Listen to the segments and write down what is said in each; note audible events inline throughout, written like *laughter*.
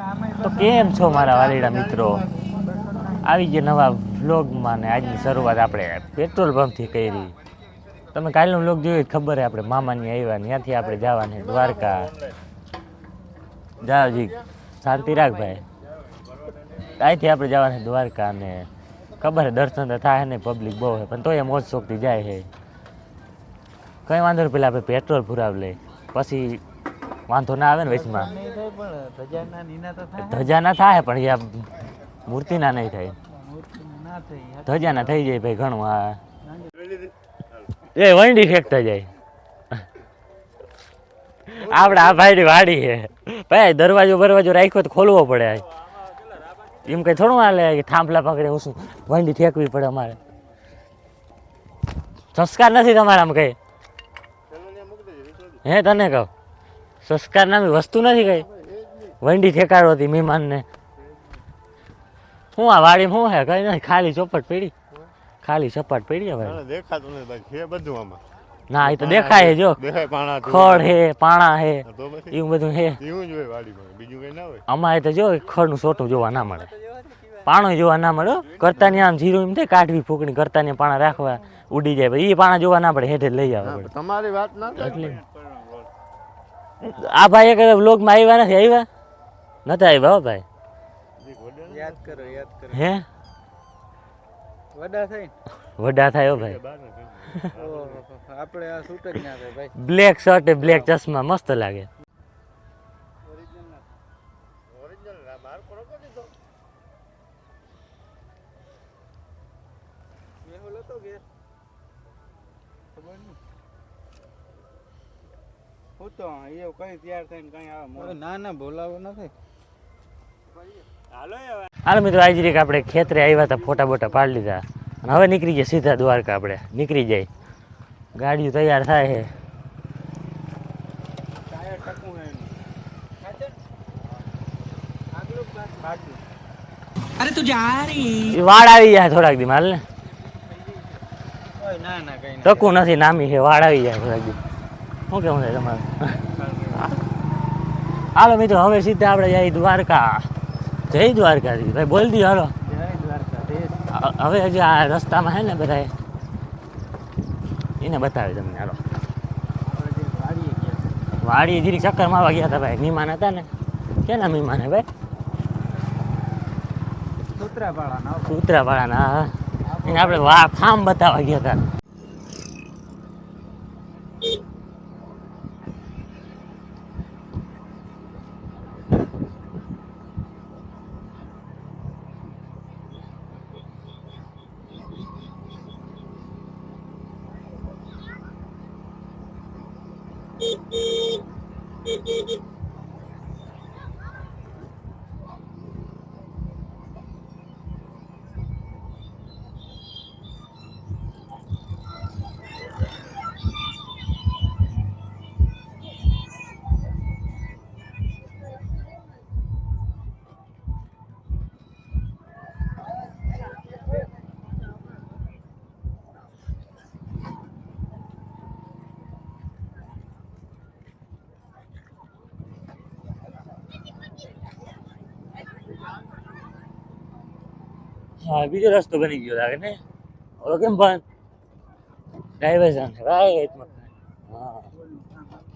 તો કેમ છો મારા વાલીડા મિત્રો? આવી ગયા નવા વ્લોગમાં ને આજની શરૂઆત આપણે પેટ્રોલ પંપથી કરી. તમે કાલનો વ્લોગ જોયો ખબર હે આપણે મામાની આવ્યા, ત્યાંથી આપણે જવાના દ્વારકા. જાવજી શાંતિ રાખભાઈ અહીંથી આપણે જવાના દ્વારકા ને ખબર હે દર્શન તો થાય ને પબ્લિક બહુ હે પણ તોય મોજ શોખથી જાય છે. કંઈ વાંધો નહીં, પેલા આપણે પેટ્રોલ પુરાવ લઈ પછી વાંધો ના આવે ને વચમાં ધજા ના થાય પણ યા મૂર્તિના નહીં થાય. ધજાના થઈ જાય ભાઈ ઘણું હા. એ વંડી ફેંકતા જાય. આપણે આ ભાઈ વાડી છે. ભાઈ દરવાજો બરવાજો રાખ્યો તો ખોલવો પડે એમ કઈ થોડું હાલે કે થાંભલા પકડે હું શું વંડી ફેંકવી પડે અમારે. સંસ્કાર નથી તમારામાં કઈ? હે તને કહું. સંસ્કાર નામની વસ્તુ નથી કઈ? વંડી ઠેકાડો હતી મહેમાનને. શું આ વાડી શું હે? કઈ નથી ખાલી ચોપટ પડી. ખાલી સપાટ પડી ભાઈ. દેખાતું નથી છે બધું આમાં. ના એ તો દેખાય જો. ખડ હે પાણા હે એવું બધું હે. એવું જ હોય વાડીમાં. બીજું કઈ ના હોય. અમારે તો જો ખડનું સોટું જોવા ના મળે. પાણો જોવા ના મળે કરતા આમ જીરું એમ થાય કાઢવી ફૂકણી કરતાની પાણા રાખવા ઉડી જાય. એ પાણા જોવા ના પડે હેઠે લઈ આવે તમારી વાત ના એટલે. આ ભાઈ એક વ્લોગમાં આવ્યા નથી? આવ્યા? નતા આવ્યા હો ભાઈ. યાદ કરો યાદ કરો. હે? વડા થઈ વડા થાય ભાઈ. આપણે આ સૂટ જ ના થાય ભાઈ. બ્લેક શર્ટ બ્લેક ચશ્મા મસ્ત લાગે. મેહુલ હતો ઘેર. ખબર નહીં. હું તો એ કઈ તૈયાર થઈને કઈ આવે ના ના બોલાવો નથી. હાલો મિત્રો આજ રીક આપણે ખેતરે આવ્યા હતા ફોટા બોટા પાડી લીધા. અને હવે નીકળી જાય સીધા દ્વારકા આપણે. નીકળી જાય. ગાડીઓ તૈયાર થાય છે. વાળ આવી જાય થોડાક દી માલ ને. ઓય, ના ના કઈ ના. ટકું નથી નામી છે વાળ આવી જાય થોડાક દી. શું કેવું છે તમારે હાલો મિત્રો હવે સીધા આપણે જઈએ દ્વારકા. જય દ્વારકા ભાઈ બોલ દી હાલો. હવે હજી આ રસ્તામાં છે ને બધા એને બતાવે તમને હાલો. વાડી જીરી ચક્કર મારવા ગયા હતા ભાઈ. મહેમાન હતા ને. કેના મહેમાન હે ભાઈ? સૂત્રાપાળાના સૂત્રાપાળાના એને આપણે વા ફાર્મ બતાવવા ગયા હતા. Beep, beep. હા બીજો રસ્તો બની ગયો લાગે ને ઓલો કેમ બંધ ડાયવર્ઝન છે રાઈટ હા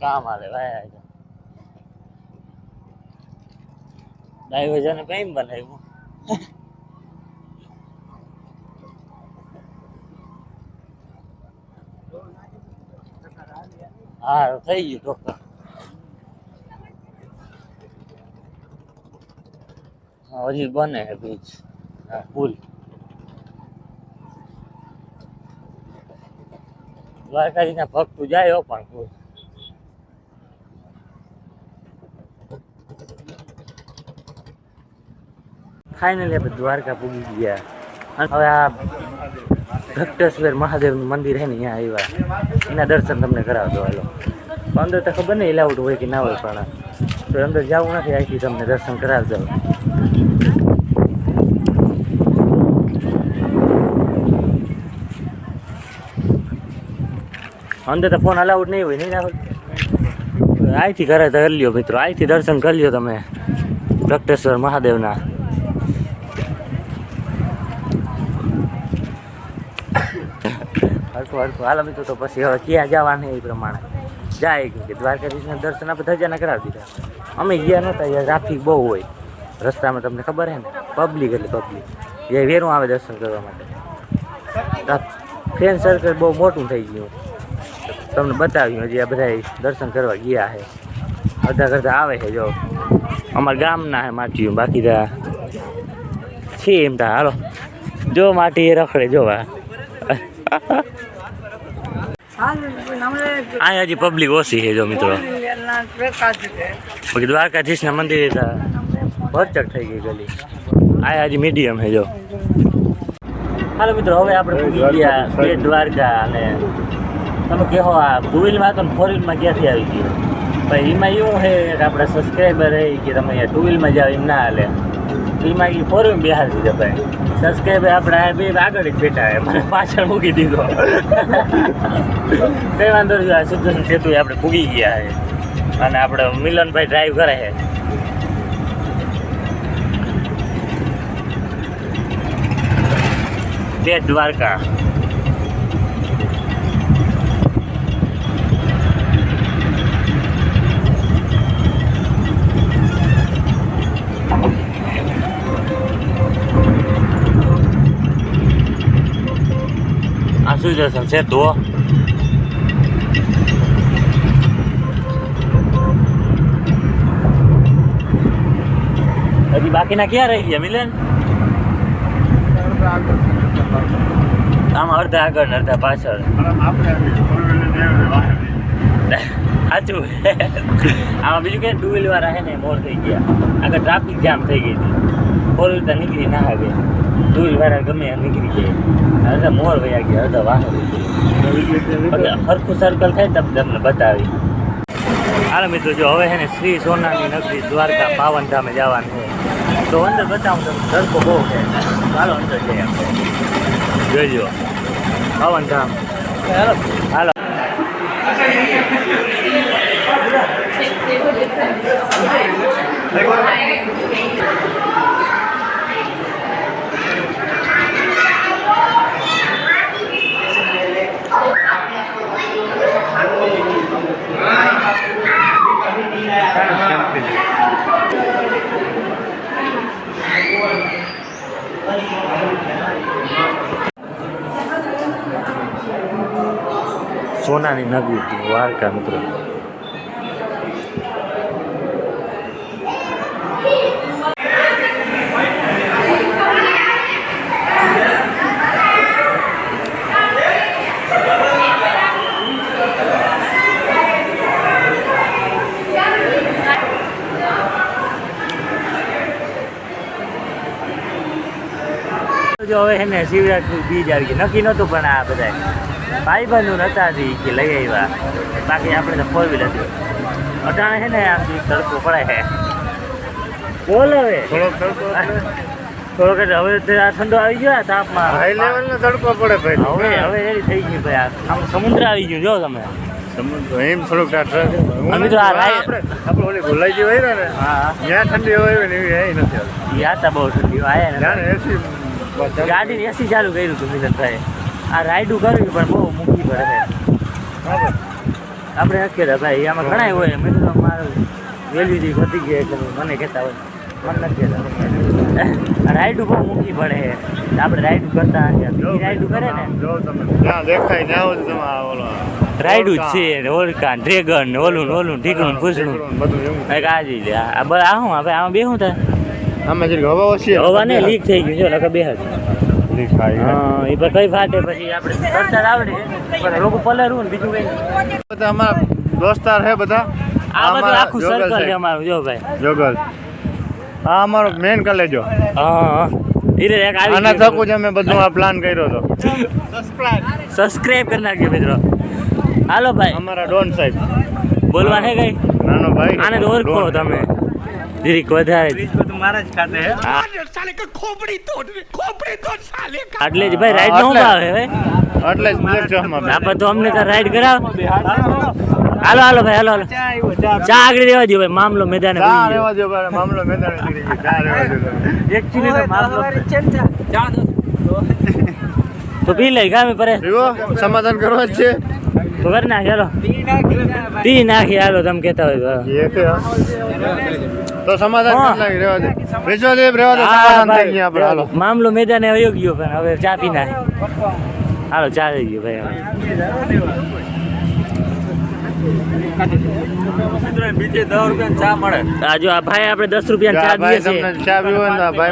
કામ હાલે ભાઈ ડાયવર્ઝન કઈ બનાવ્યું હા થઈ ગયું ચોક્કસ હા, હજી બને છે બીચ હા પુલ દ્વારકાજીના ભક્તો જાય હો પણ પુલ ફાઇનલી આપણે દ્વારકા પૂગી ગયા. અને હવે આ ઘટ્ટેશ્વર મહાદેવનું મંદિર છે ને અહીંયા આવ્યા. એના દર્શન તમને કરાવતો હાલો. અંદર તો ખબર નહીં એલાઉટ હોય કે ના હોય પણ. તો અંદર જવું નથી, અહીંથી તમને દર્શન કરાવી અંદર તો ફોન અલાઉડ નહીં હોય, નહીં રાહુલ અહીંથી કરે તો કરી લ્યો મિત્રો, અહીંથી દર્શન કરી લ્યો તમે. ભક્તેશ્વર મહાદેવના. હરખું હરખું. હાલો મિત્રો, તો પછી હવે ક્યાં જવાનું એ પ્રમાણે. જાય કેમ કે દ્વારકાધીશના દર્શન આપણે ધજાના કરાવી દીધા. અમે ગયા નહોતા યાર ટ્રાફિક બહુ હોય. રસ્તામાં તમને ખબર હે ને? પબ્લિક એટલે પબ્લિક એ વેરું આવે દર્શન કરવા માટે. ફ્રેન્ડ સર્કલ બહુ મોટું થઈ ગયું. તમને બતાવ્યું હજી આ બધા દર્શન કરવા ગયા છે. અડધા કરતા આવે છે જો. અમારા ગામના છે માટીયું, બાકી તા છે એમ તા. હાલો. જો માટી રખડે જોવા અહીંયા હજી પબ્લિક ઓછી છે જો મિત્રો. બાકી દ્વારકાધીશના મંદિરે ભરચક થઈ ગઈ ગલી. આ હજી મીડિયમ છે જો. હાલો મિત્રો, હવે આપણે દ્વારકા અને તમે કહો આ ટુ વ્હીલમાં તો ફોર વ્હીલમાં ક્યાંથી આવી ગયું? પણ એમાં એવું છે કે આપણા સબસ્ક્રાઈબર એ કે તમે ટુ વ્હીલમાં જાઓ એમ ના હાલે. એમાં એ ફોર વ્હીલ બિહાર દીધો ભાઈ. સબસ્ક્રાઈબર આપણે આ બે આગળ જ બેઠા મને પાછળ મૂકી દીધો. *laughs* કઈ વાંધો નહીં આ સુદર્શન સેતુ આપણે પૂગી ગયા છે. અને આપણે મિલનભાઈ ડ્રાઈવ કરે છે. બેટ દ્વારકા. દર્શન છે બાકીના ક્યાં રહી ગયા, મિલન? આમાં અડધા આગળ ને અડધા પાછળ. સાચું. આમાં બીજું કે ટુ વ્હીલ વાળા હે ને મોર થઈ ગયા. આગળ ટ્રાફિક જામ થઈ ગઈ હતી. ફોર વ્હીલ તો નીકળી ના આવે વ્હીલ વાળા ગમે નીકળી જાય. અડધા મોર વયા ગયા, અડધા વાહન હરખું સર્કલ થાય તમે તમને બતાવી. હાલો મિત્રો, જો હવે છે ને શ્રી સોનાની નગરી દ્વારકા પાવન ધામે જવાનું છે. તો અંદર બતાવું તમને તડકો બહુ છે. હાલો, અંદર જઈએ આપણે. જોઈજો પાવન ધામ હાલો. સોનાની નગરી દ્વારકા મિત્રો. જો હવે એને શિવરાજનું બીજ આવી ગયું નક્કી નહોતું પણ આ બધા ભાઈ બંધુ નતા હતી કે લઈ આવ્યા. બાકી આપણે તો ફોર વ્હીલર અટાણે છે ને આમ તડકો પડે છે બોલ હવે. થોડોક હવે આ ઠંડો આવી ગયો તાપમાં હાઈ લેવલ નો તડકો પડે ભાઈ હવે હવે રેડી થઈ ગયું ભાઈ આમ સમુદ્ર આવી ગયું જો તમે. સમુદ્ર એમ થોડુંક આ ટ્રક અમે તો આ આપણે આપણે ઓલી ભૂલાઈ હોય ને હા. ત્યાં ઠંડી હોય ને એવી નથી હતા બહુ ઠંડી આયા ને એસી ગાડીની એસી ચાલુ કર્યું હતું મિલનભાઈ આ રાઈડું કરવી પણ બહુ મૂકી પડે છે. આપણે કહેતા ભાઈ આમાં ઘણા હોય. મેં તો મારું વેલ્યુથી વધી ગયા એટલે મને કહેતા હોય. મને નથી કહેતા. રાઈડું બહુ મૂકી પડે આપણે રાઈડું કરતા રાઈડું કરે ને. દેખાય આ ઓલો રાઈડું જ છે ને ઓલકા ડ્રેગન ઓલું ઓલું ઢીકણું ફૂસણું બધું એક આ બધા આવું આપણે આમાં બેહું થાય. આમાં જરીક હવા ઓછી હવા ને લીક થઈ ગયું છે લખા બે હાથ લીક થાય હા એ પર કઈ ફાટે પછી આપણે કરતા આવડે. પણ લોકો પલરવું ને બીજું કઈ બધા અમારા દોસ્તાર છે બધા. આ બધું આખું સર્કલ છે. અમારું જો ભાઈ. જોગલ. આ અમારો મેન કલેજો હા આના થકું જ અમે બધું આ પ્લાન કર્યો હતો. સબસ્ક્રાઇબ કરી નાખજો મિત્રો. હાલો ભાઈ. અમારા ડોન સાહેબ. બોલવા છે કઈ? નાનો ભાઈ. આને ઓળખો તમે. જીરીક વધારે. મારા જ ખાતે હે. સાલે એટલે જ ભાઈ રાઈડ નો આવે ભાવે ભાઈ એટલે જ ચોકમાં આપણે તો અમને તો રાઈડ કરાવ. હાલો હાલો. ભાઈ હાલો હાલો. ચા આવ્યો ચા ચા આગળ રહેવા દો ભાઈ મામલો મેદાને ચા રેવા દો ભાઈ, મામલો મેદાને ગયો. ચા રેવા દો. Actually તો મામલો ચા ચા દો. તો પી લઈ ગામે પરે. સમાધાન કરવા જ છે. તો કર નાખ હાલો. પી નાખી હાલો તમે કહેતા હોય તો સમાધાન લાગી રહેવા દે વેચવા દે રહેવા દે સમાધાન થઈ ગયા આપણે હાલો મામલો મેદાને વયો ગયો પણ હવે ચા પી ના હાલો ચા થઈ ગયો ભાઈ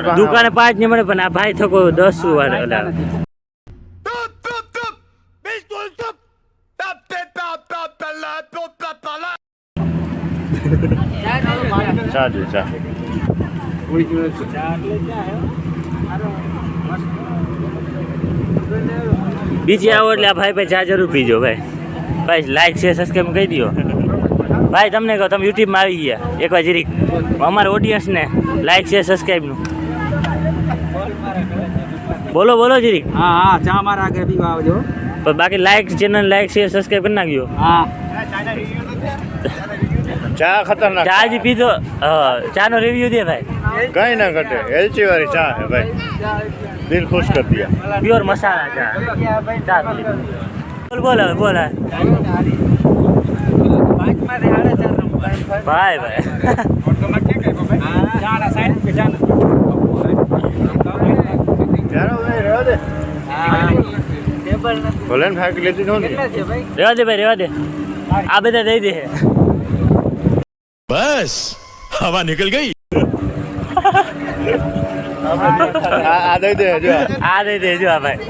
ને દુકાને પાંચ નહીં મળે પણ આ ભાઈ થકો દસ વાર ચા દે ચા બીજી આવો એટલે ભાઈ ભાઈ ચા જરૂર પીજો ભાઈ. ભાઈ લાઈક છે સબસ્ક્રાઈબ કહી દો ભાઈ તમને કહો તમે યુટ્યુબમાં આવી ગયા. એકવાર જરીક. અમારા ઓડિયન્સને લાઈક છે સબસ્ક્રાઈબનું બોલો બોલો જરીક. હા હા ચા મારા આગળ પીવા આવજો. પણ બાકી like channel like share subscribe કરી નાખજો. હા. ચા ખતરનાક ચા જ પીધો. ચા ચાનો રિવ્યુ દે ભાઈ. કઈ ના ઘટે એલચી વાળી ચા હે ભાઈ. દિલ ખુશ કર દિયા. પ્યોર મસાલા ચા. ચા બોલ બોલ હવે બોલ નો ભાઈ ભાઈ. ભલે ફાંકી નો ને ભાઈ રેવા દે ભાઈ રેવા દે. આ બધા દઈ દે. બસ હવા નીકળ ગઈ. આ દઈ દે જો આ. દઈ દે જો ભાઈ.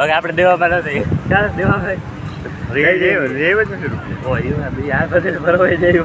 ઓકે આપણે દેવામાં નથી. ચાલો દેવામાં. રેવ જ નથી રૂપિયા. ઓ આ બધે ફરવાય જાય